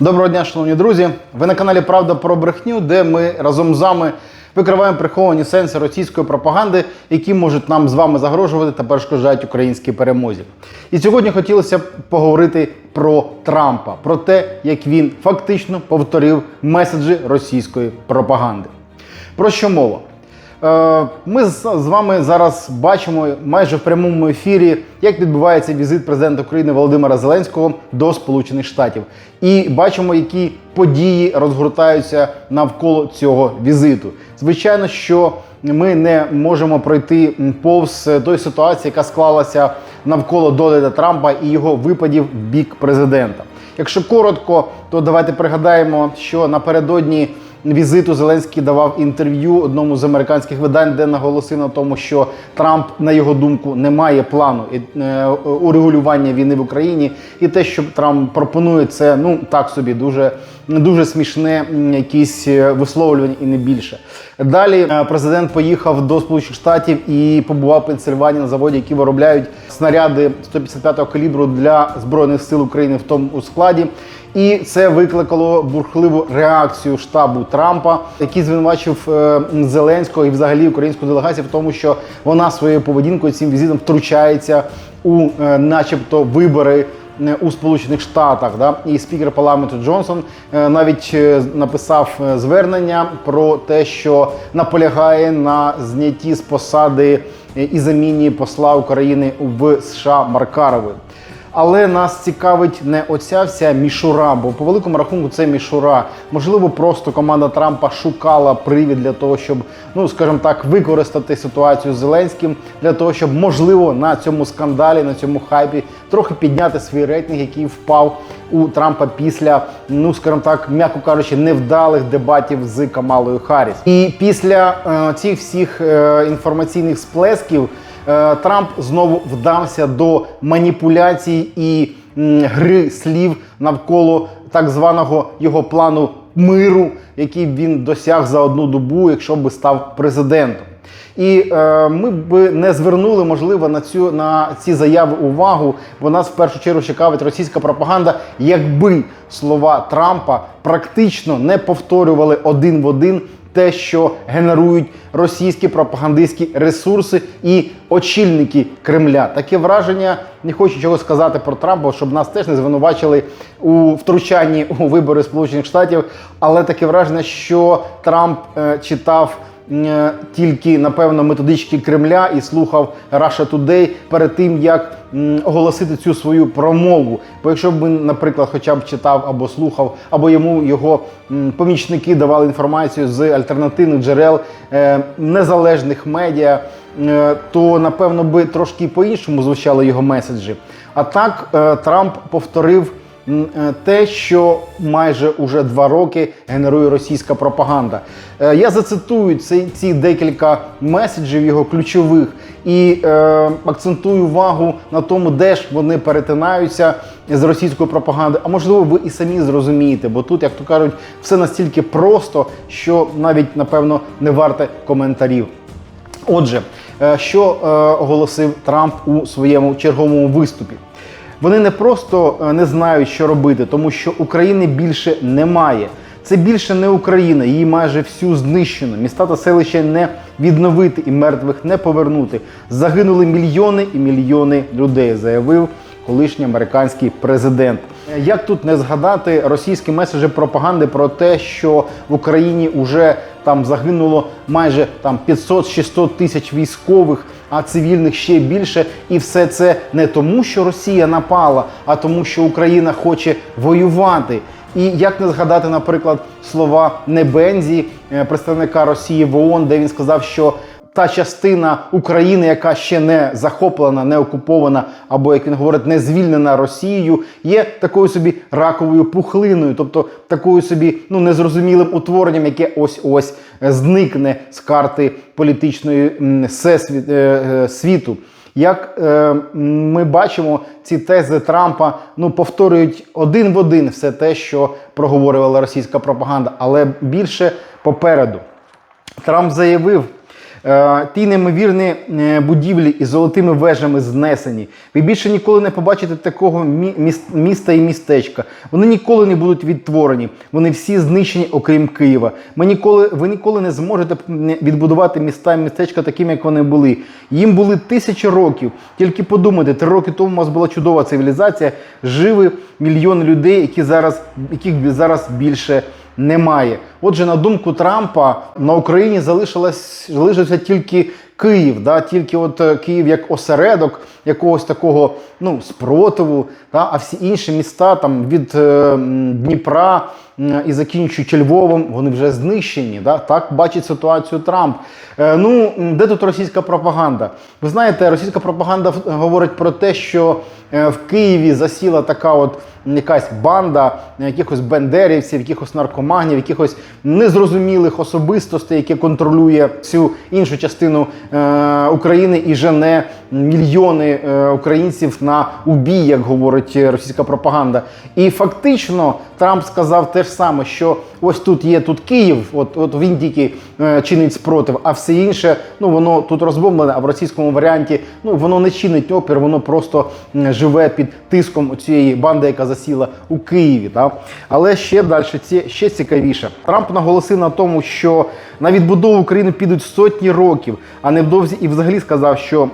Доброго дня, шановні друзі. Ви на каналі Правда про брехню, де ми разом з вами викриваємо приховані сенси російської пропаганди, які можуть нам з вами загрожувати та перешкоджають українській перемозі. І сьогодні хотілося б поговорити про Трампа, про те, як він фактично повторив меседжі російської пропаганди. Про що мова? Е, Ми з вами зараз бачимо майже в прямому ефірі, як відбувається візит президента України Володимира Зеленського до Сполучених Штатів, і бачимо, які події розгортаються навколо цього візиту. Звичайно, що ми не можемо пройти повз тої ситуації, яка склалася навколо Дональда Трампа і його випадів в бік президента. Якщо коротко, то давайте пригадаємо, що напередодні візиту Зеленський давав інтерв'ю одному з американських видань, де наголосив на тому, що Трамп, на його думку, не має плану е, урегулювання війни в Україні, і те, що Трамп пропонує, це ну так собі дуже дуже смішне якісь е, висловлювання і не більше. Далі е, президент поїхав до Сполучених Штатів і побував в Пенсильванії на заводі, які виробляють снаряди 155-го калібру для збройних сил України в тому складі. І це викликало бурхливу реакцію штабу Трампа, який звинувачив е, Зеленського і взагалі українську делегацію в тому, що вона своєю поведінкою цим візитом втручається у, е, начебто, вибори. е, У Сполучених Штатах да і спікер парламенту Джонсон навіть написав звернення про те, що наполягає на знятті з посади і заміні посла України в США Маркарової. Але нас цікавить не оця вся мішура, бо по великому рахунку це мішура. Можливо, просто команда Трампа шукала привід для того, щоб, ну скажімо так, використати ситуацію з Зеленським для того, щоб можливо на цьому скандалі, на цьому хайпі трохи підняти свій рейтинг, який впав у Трампа після, ну скажімо так, м'яко кажучи, невдалих дебатів з Камалою Харріс. І після е, цих всіх е, інформаційних сплесків. Е, Трамп знову вдався до маніпуляцій і гри слів навколо так званого його плану миру, який він досяг за одну добу, якщо би став президентом. І е, ми б не звернули, можливо, на цю на ці заяви увагу, бо нас в першу чергу цікавить російська пропаганда, якби слова Трампа практично не повторювали один в один те, що генерують російські пропагандистські ресурси і очільники Кремля. Таке враження, не хочу чого сказати про Трампа, щоб нас теж не звинувачили у втручанні у вибори Сполучених Штатів, але таке враження, що Трамп е, читав. Е, Тільки напевно методички Кремля і слухав Russia Today перед тим, як оголосити цю свою промову. Бо якщо б він, наприклад, хоча б читав або слухав, або йому його помічники давали інформацію з альтернативних джерел е, незалежних медіа, е, то напевно би трошки по-іншому звучали його меседжі. А так Трамп повторив. Е, Те, що майже уже два роки генерує російська пропаганда. Е, Я зацитую ці, ці декілька меседжів його ключових і е, акцентую увагу на тому, де ж вони перетинаються з російською пропагандою. А можливо, ви і самі зрозумієте, бо тут, як то кажуть, все настільки просто, що навіть напевно не варте коментарів. Отже, е, що е, оголосив Трамп у своєму черговому виступі? Вони не просто е, не знають, що робити, тому що України більше немає. Це більше не Україна, її майже всю знищено. Міста та селища не відновити і мертвих не повернути. Загинули мільйони і мільйони людей, заявив колишній американський президент. Як тут не згадати російські меседжі пропаганди про те, що в Україні вже там загинуло майже там 500-600 тисяч військових, а цивільних ще більше, і все це не тому, що Росія напала, а тому, що Україна хоче воювати. І як не згадати, наприклад, слова Небензі, е, представника Росії в ООН, де він сказав, що та частина України, яка ще не захоплена, не окупована, або як він говорить, не звільнена Росією, є такою собі раковою пухлиною, тобто такою собі ну незрозумілим утворенням, яке ось ось зникне з карти політичної е, е, світу. Як е, ми бачимо, ці тези Трампа ну повторюють один в один все те, що проговорювала російська пропаганда, але більше попереду. Трамп заявив, ті неймовірні е, будівлі із золотими вежами знесені. Ви більше ніколи не побачите такого мі- міста і містечка. Вони ніколи не будуть відтворені. Вони всі знищені, окрім Києва. Ми ніколи, ви ніколи не зможете відбудувати міста і містечка такими, як вони були. Їм були тисячі років. Тільки подумайте, три роки тому у вас була чудова цивілізація, жили мільйони людей, які зараз, яких зараз більше немає. Отже, на думку Трампа, на Україні залишилось, залишився тільки Київ, да? тільки от е, Київ як осередок якогось такого ну, спротиву, да? а всі інші міста там, від е, Дніпра м, і закінчуючи Львовом, вони вже знищені. Да? Так бачить ситуацію Трамп. Е, ну, де тут російська пропаганда? Ви знаєте, російська пропаганда говорить про те, що е, в Києві засіла така от якась банда якихось бендерівців, якихось наркоманів, якихось незрозумілих особистостей, які контролює всю іншу частину е, України і жене мільйони е, українців на убій, як говорить е, російська пропаганда. І фактично Трамп сказав те ж саме, що ось тут є тут Київ, от, от він тільки е, чинить спротив, а все інше, ну воно тут розбомблене, а в російському варіанті ну воно не чинить опір, воно просто живе під тиском цієї банди, яка засіла у Києві. Так? Але ще далі, ще цікавіше. Трамп наголосив на тому, що на відбудову України підуть сотні років, а невдовзі і взагалі сказав, що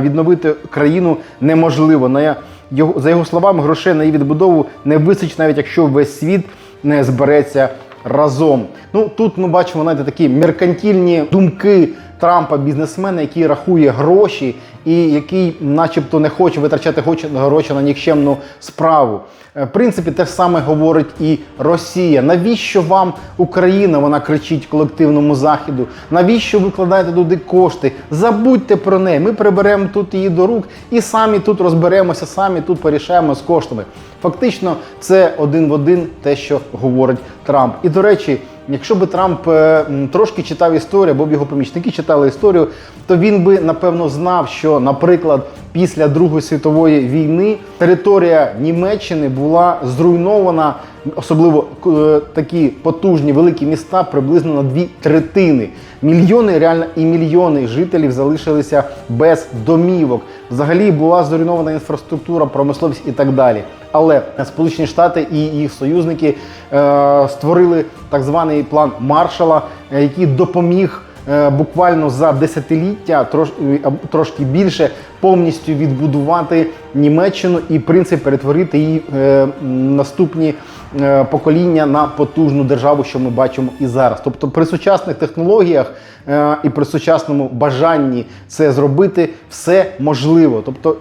відновити країну неможливо. На його, за його словами, грошей на її відбудову не вистачить, навіть якщо весь світ не збереться разом. Ну тут ми бачимо навіть такі меркантільні думки Трампа, бізнесмена, який рахує гроші і який, начебто, не хоче витрачати гроші- на нікчемну справу. Е, В принципі, те ж саме говорить і Росія. Навіщо вам Україна? Вона кричить колективному заходу. Навіщо ви вкладаєте туди кошти? Забудьте про неї. Ми приберемо тут її до рук і самі тут розберемося, самі тут порішаємо з коштами. Фактично, це один в один те, що говорить Трамп. І до речі, якщо би Трамп е, трошки читав історію, або б його помічники читали історію, то він би напевно знав, що, наприклад, після Другої світової війни територія Німеччини була зруйнована, особливо е, такі потужні великі міста, приблизно на дві третини. Мільйони, реально і мільйони жителів залишилися без домівок. Взагалі була зруйнована інфраструктура, промисловість і так далі. Але Сполучені Штати і їх союзники е, створили так званий план Маршала, е, який допоміг буквально за десятиліття, е, трошки більше, повністю відбудувати Німеччину і в принципі перетворити її е, наступні е, покоління на потужну державу, що ми бачимо і зараз. Тобто при сучасних технологіях е, і при сучасному бажанні це зробити все можливо. Тобто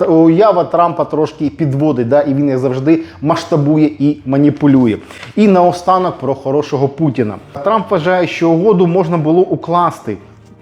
уява Трампа трошки підводить, да, і він як завжди масштабує і маніпулює. І наостанок про хорошого Путіна. Трамп вважає, що угоду можна було укласти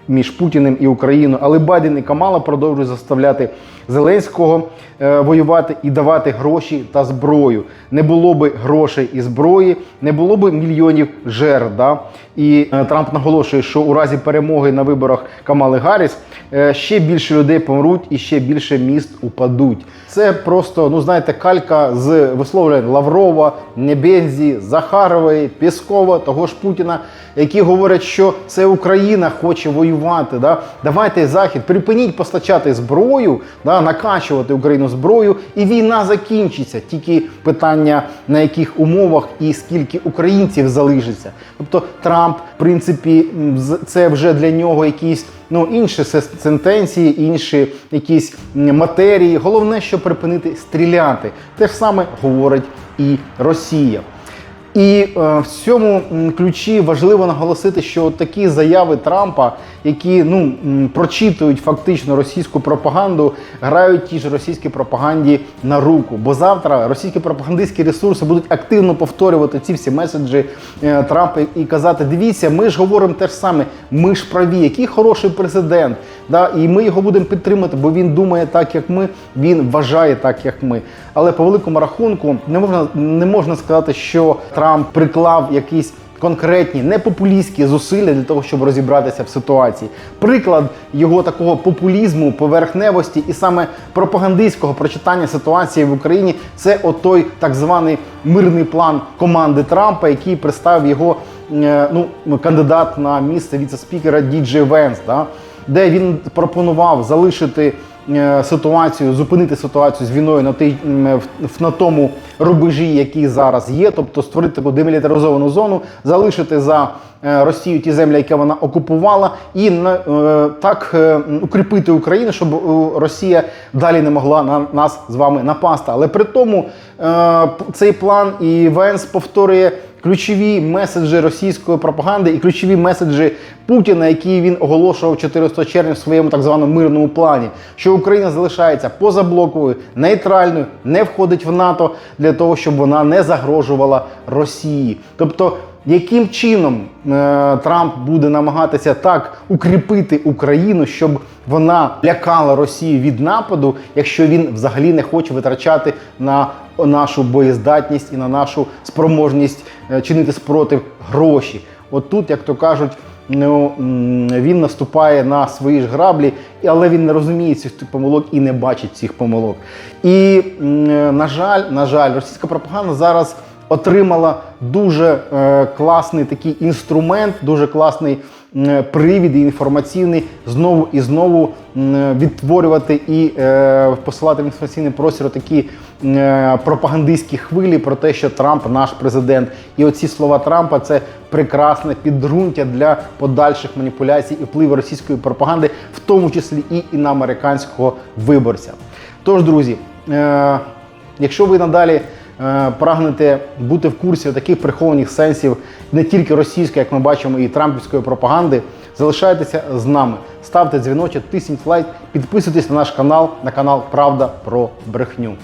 між Путіним і Україною, але Байден і Камала продовжують заставляти Зеленського е, воювати і давати гроші та зброю. Не було би грошей і зброї, не було би мільйонів жертв. Да? І е, Трамп наголошує, що у разі перемоги на виборах Камали Гарріс е, ще більше людей помруть і ще більше міст упадуть. Це просто, ну знаєте, калька з висловлювань Лаврова, Небензі, Захарової, Пєскова, того ж Путіна, які говорять, що це Україна хоче воювати. Да? Давайте Захід, припиніть постачати зброю, да, накачувати Україну зброю, і війна закінчиться. Тільки питання на яких умовах і скільки українців залишиться. Тобто Трамп, в принципі, це вже для нього якісь ну, інші се- сентенції, інші якісь матерії. Головне, що припинити стріляти. Те ж саме говорить і Росія. І е, в цьому ключі важливо наголосити, що такі заяви Трампа, які ну прочитують фактично російську пропаганду, грають ті ж російській пропаганді на руку. Бо завтра російські пропагандистські ресурси будуть активно повторювати ці всі меседжі е, Трампа і казати: дивіться, ми ж говоримо те ж саме, ми ж праві, який хороший президент. Да? І ми його будемо підтримати, бо він думає так, як ми, він вважає так, як ми. Але по великому рахунку не можна не можна сказати, що Трамп приклав якісь конкретні непопулістські зусилля для того, щоб розібратися в ситуації. Приклад його такого популізму, поверхневості і саме пропагандистського прочитання ситуації в Україні це отой так званий мирний план команди Трампа, який представив його е, ну, кандидат на місце віце-спікера Діджей Венс, да, де він пропонував залишити ситуацію, зупинити ситуацію з війною на, тій, в- на тому рубежі, який зараз є, тобто створити таку демілітаризовану зону, залишити за е, Росію ті землі, які вона окупувала, і на- е, так е, укріпити Україну, щоб е, Росія далі не могла на нас з вами напасти. Але при тому е, цей план і Венс повторює ключові меседжі російської пропаганди і ключові меседжі Путіна, які він оголошував 14 червня в своєму так званому мирному плані, що Україна залишається позаблоковою, нейтральною, не входить в НАТО для того, щоб вона не загрожувала Росії. Тобто, яким чином е, Трамп буде намагатися так укріпити Україну, щоб вона лякала Росію від нападу, якщо він взагалі не хоче витрачати на нашу боєздатність і на нашу спроможність е, чинити спротив гроші? От тут, як то кажуть, ну він наступає на свої ж граблі, але він не розуміє цих помилок і не бачить цих помилок. І на жаль, на жаль, російська пропаганда зараз отримала дуже е, класний такий інструмент, дуже класний м, привід інформаційний знову і знову м, відтворювати і е, посилати в інформаційний простір такі е, пропагандистські хвилі про те, що Трамп наш президент. І оці слова Трампа це прекрасне підґрунтя для подальших маніпуляцій і впливу російської пропаганди, в тому числі і, і на американського виборця. Тож, друзі, е, якщо ви надалі е, прагнете бути в курсі таких прихованих сенсів не тільки російської, як ми бачимо, і трампівської пропаганди, залишайтеся з нами. Ставте дзвіночок, тисніть лайк, підписуйтесь на наш канал, на канал Правда про брехню.